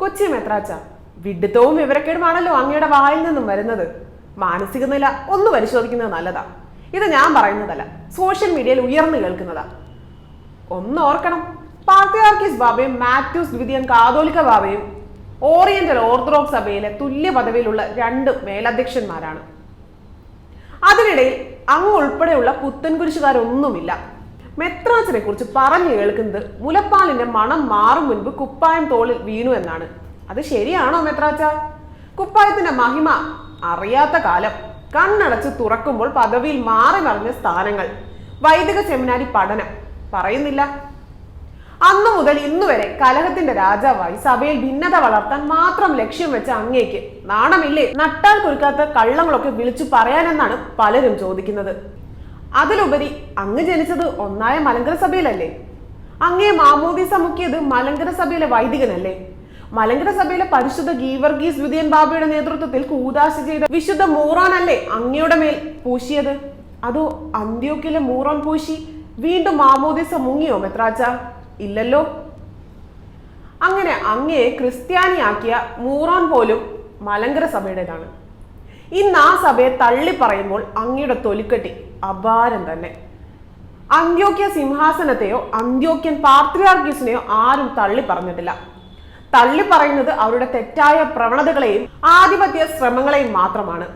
കൊച്ചി മെത്രാച്ച വിഡിത്തവും വിവരക്കേടുമാണല്ലോ അങ്ങയുടെ വായിൽ നിന്നും വരുന്നത്. മാനസിക നില ഒന്ന് പരിശോധിക്കുന്നത് നല്ലതാ. ഇത് ഞാൻ പറയുന്നതല്ല സോഷ്യൽ മീഡിയയിൽ ഉയർന്നു കേൾക്കുന്നതാ. ഒന്ന് ഓർക്കണം പാർത്തിയാർക്കിസ് ബാബയും മാത്യൂസ് ദ്വിതീയൻ കാതോലിക്ക ബാബയും ഓറിയന്റൽ ഓർത്തഡോക്സ് സഭയിലെ തുല്യ പദവിയിലുള്ള രണ്ട് മേലധ്യക്ഷന്മാരാണ്. അതിനിടയിൽ അങ്ങ് ഉൾപ്പെടെയുള്ള പുത്തൻകുരിശുകാരൊന്നുമില്ല. മെത്രാച്ചനെ കുറിച്ച് പറഞ്ഞു കേൾക്കുന്നത് മുലപ്പാലിന്റെ മണം മാറും മുൻപ് കുപ്പായം തോളിൽ വീണു എന്നാണ്. അത് ശരിയാണോ മെത്രാച്ച കുപ്പായത്തിന്റെ മഹിമ അറിയാത്ത കാലം. കണ്ണടച്ച് തുറക്കുമ്പോൾ പദവിയിൽ മാറി മറിഞ്ഞ സ്ഥാനങ്ങൾ. വൈദിക സെമിനാരി പഠനം. പറയുന്നില്ല. അന്നു മുതൽ ഇന്നു വരെ കലഹത്തിന്റെ രാജാവായി സഭയിൽ ഭിന്നത വളർത്താൻ മാത്രം ലക്ഷ്യം വെച്ച അങ്ങേക്ക് നാണമില്ലേ? നട്ടാൽ കുരുക്കാത്ത കള്ളങ്ങളൊക്കെ വിളിച്ചു പറയാനെന്നാണ് പലരും ചോദിക്കുന്നത്. അതിലുപരി അങ്ങ് ജനിച്ചത് ഒന്നായ മലങ്കര സഭയിലല്ലേ? അങ്ങേ മാമോദീസ മുക്കിയത് മലങ്കര സഭയിലെ വൈദികനല്ലേ? മലങ്കര സഭയിലെ പരിശുദ്ധ ഗീവർഗീസ് വിധിയൻ ബാബയുടെ നേതൃത്വത്തിൽ കൂതാശ ചെയ്ത വിശുദ്ധ മൂറാനല്ലേ അങ്ങയുടെ മേൽ പൂശിയത്? അതോ അന്ത്യോക്കിലെ മൂറോൻ പൂശി വീണ്ടും മാമോദീസ മുങ്ങിയോ മെത്രാച്ച? ഇല്ലല്ലോ. അങ്ങനെ അങ്ങയെ ക്രിസ്ത്യാനിയാക്കിയ മൂറോൻ പോലും മലങ്കര സഭയുടേതാണ്. ഇന്ന് ആ സഭയെ തള്ളി പറയുമ്പോൾ അങ്ങയുടെ തൊലിക്കെട്ടി അപാരം തന്നെ. അന്ത്യോക്യ സിംഹാസനത്തെയോ അന്ത്യോക്യൻ പാത്രിയാർക്കീസിനെയോ ആരും തള്ളി പറഞ്ഞിട്ടില്ല. തള്ളി പറയുന്നത് അവരുടെ തെറ്റായ പ്രവണതകളെയും ആധിപത്യ ശ്രമങ്ങളെയും മാത്രമാണ്.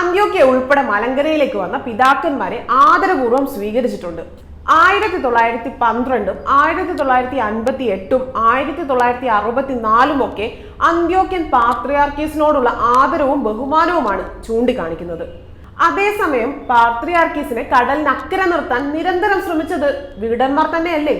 അന്ത്യോക്യ ഉൾപ്പെടെ മലങ്കരയിലേക്ക് വന്ന പിതാക്കന്മാരെ ആദരപൂർവം സ്വീകരിച്ചിട്ടുണ്ട്. ആയിരത്തി തൊള്ളായിരത്തി പന്ത്രണ്ടും ആയിരത്തി തൊള്ളായിരത്തി അൻപത്തി എട്ടും ആയിരത്തി തൊള്ളായിരത്തി അറുപത്തി നാലും ഒക്കെ അന്ത്യോക്യൻ പാത്രിയാർക്കീസിനോടുള്ള ആദരവും ബഹുമാനവുമാണ് ചൂണ്ടിക്കാണിക്കുന്നത്. അതേസമയം പാത്രിയാർക്കീസിനെ കടലിനക്കരെ നിർത്താൻ നിരന്തരം ശ്രമിച്ചത് വീടന്മാർ തന്നെയല്ലേ?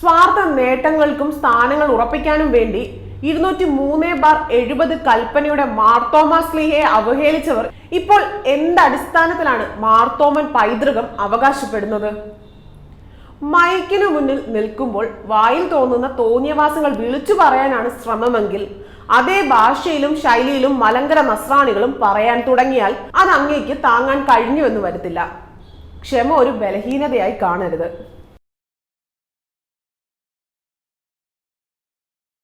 സ്വാർത്ഥ നേട്ടങ്ങൾക്കും സ്ഥാനങ്ങൾ ഉറപ്പിക്കാനും വേണ്ടി ഇരുന്നൂറ്റി മൂന്ന് ബാർ എഴുപത് കൽപ്പനയുടെ മാർത്തോമാസ്ലിഹയെ അവഹേളിച്ചവർ ഇപ്പോൾ എന്തടിസ്ഥാനത്തിലാണ് മാർത്തോമൻ പൈതൃകം അവകാശപ്പെടുന്നത്? മൈക്കിനു മുന്നിൽ നിൽക്കുമ്പോൾ വായിൽ തോന്നുന്ന തോന്നിയവാസങ്ങൾ വിളിച്ചു പറയാനാണ് ശ്രമമെങ്കിൽ അതേ ഭാഷയിലും ശൈലിയിലും മലങ്കര നസ്രാണികളും പറയാൻ തുടങ്ങിയാൽ അത് അങ്ങേക്ക് താങ്ങാൻ കഴിഞ്ഞുവെന്ന് വരത്തില്ല. ക്ഷമ ഒരു ബലഹീനതയായി കാണരുത്.